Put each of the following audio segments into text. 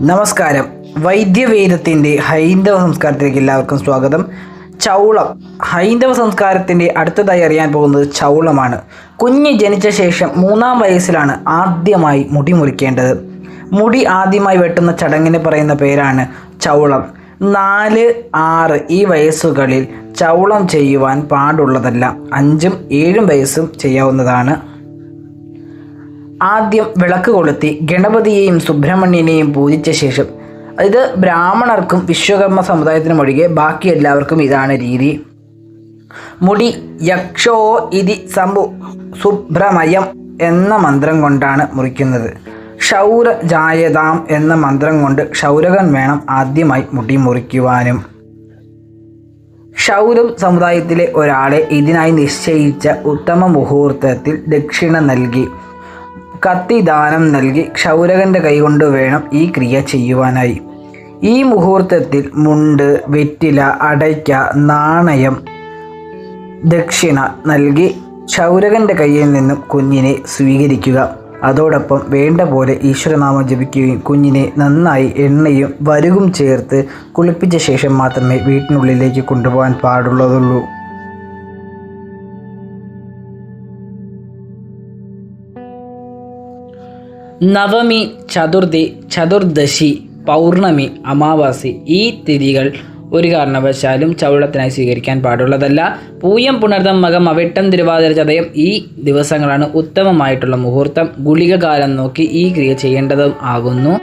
നമസ്കാരം. വൈദ്യവേദത്തിന്റെ ഹൈന്ദവ സംസ്കാരത്തിലേക്ക് എല്ലാവർക്കും സ്വാഗതം. ചൗളം. ഹൈന്ദവ സംസ്കാരത്തിന്റെ അടുത്തതായി അറിയാൻ പോകുന്നത് ചൗളമാണ്. കുഞ്ഞ് ജനിച്ച ശേഷം മൂന്നാം വയസ്സിലാണ് ആദ്യമായി മുടി മുറിക്കേണ്ടത്. മുടി ആദ്യമായി വെട്ടുന്ന ചടങ്ങിന് പറയുന്ന പേരാണ് ചൗളം. നാല് ആറ് ഈ വയസ്സുകളിൽ ചൗളം ചെയ്യുവാൻ പാടുള്ളതല്ല. അഞ്ചും ഏഴും വയസ്സും ചെയ്യാവുന്നതാണ് ആദ്യം വിളക്ക് കൊളുത്തി ഗണപതിയെയും സുബ്രഹ്മണ്യനെയും പൂജിച്ച ശേഷം ഇത് ബ്രാഹ്മണർക്കും വിശ്വകർമ്മ സമുദായത്തിനും ഒഴികെ ബാക്കി എല്ലാവർക്കും ഇതാണ് രീതി. മുടി യക്ഷോ ഇതി സംഭു സുബ്രമയം എന്ന മന്ത്രം കൊണ്ടാണ് മുറിക്കുന്നത്. ക്ഷൗര ജായതാം എന്ന മന്ത്രം കൊണ്ട് ക്ഷൗരകൻ വേണം ആദ്യമായി മുടി മുറിക്കുവാനും. ക്ഷൗരം സമുദായത്തിലെ ഒരാളെ ഇതിനായി നിശ്ചയിച്ച ഉത്തമ മുഹൂർത്തത്തിൽ ദക്ഷിണ നൽകി. കത്തി ദാനം നൽകി ക്ഷൗരകന്റെ കൈകൊണ്ട് വേണം ഈ ക്രിയ ചെയ്യുവാനായി. ഈ മുഹൂർത്തത്തിൽ മുണ്ട് വെറ്റില അടയ്ക്ക നാണയം ദക്ഷിണ നൽകി ക്ഷൗരകന്റെ കയ്യിൽ നിന്നും കുഞ്ഞിനെ സ്വീകരിക്കുക. അതോടൊപ്പം വേണ്ട പോലെ ഈശ്വരനാമം ജപിക്കുകയും കുഞ്ഞിനെ നന്നായി എണ്ണയും വരുകും ചേർത്ത് കുളിപ്പിച്ച ശേഷം മാത്രമേ വീട്ടിനുള്ളിലേക്ക് കൊണ്ടുപോകാൻ പാടുള്ളതുള്ളൂ. നവമി ചതുർഥി ചതുർദശി പൗർണമി അമാവാസി ഈ തിഥികൾ ഒരു കാരണവശാലും ചവിളത്തിനായി സ്വീകരിക്കാൻ പാടുള്ളതല്ല. പൂയം പുണർദം മകം അവിട്ടം തിരുവാതിര ചതയം ഈ ദിവസങ്ങളാണ് ഉത്തമമായിട്ടുള്ള മുഹൂർത്തം. ഗുളിക കാലം നോക്കി ഈ ക്രിയ ചെയ്യേണ്ടതും ആകുന്നു.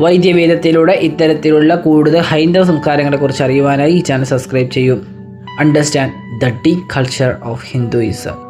വൈദ്യവേദത്തിലൂടെ ഇത്തരത്തിലുള്ള കൂടുതൽ ഹൈന്ദവ സംസ്കാരങ്ങളെക്കുറിച്ച് അറിയുവാനായി ഈ ചാനൽ സബ്സ്ക്രൈബ് ചെയ്യും. Understand the deep culture of Hinduism.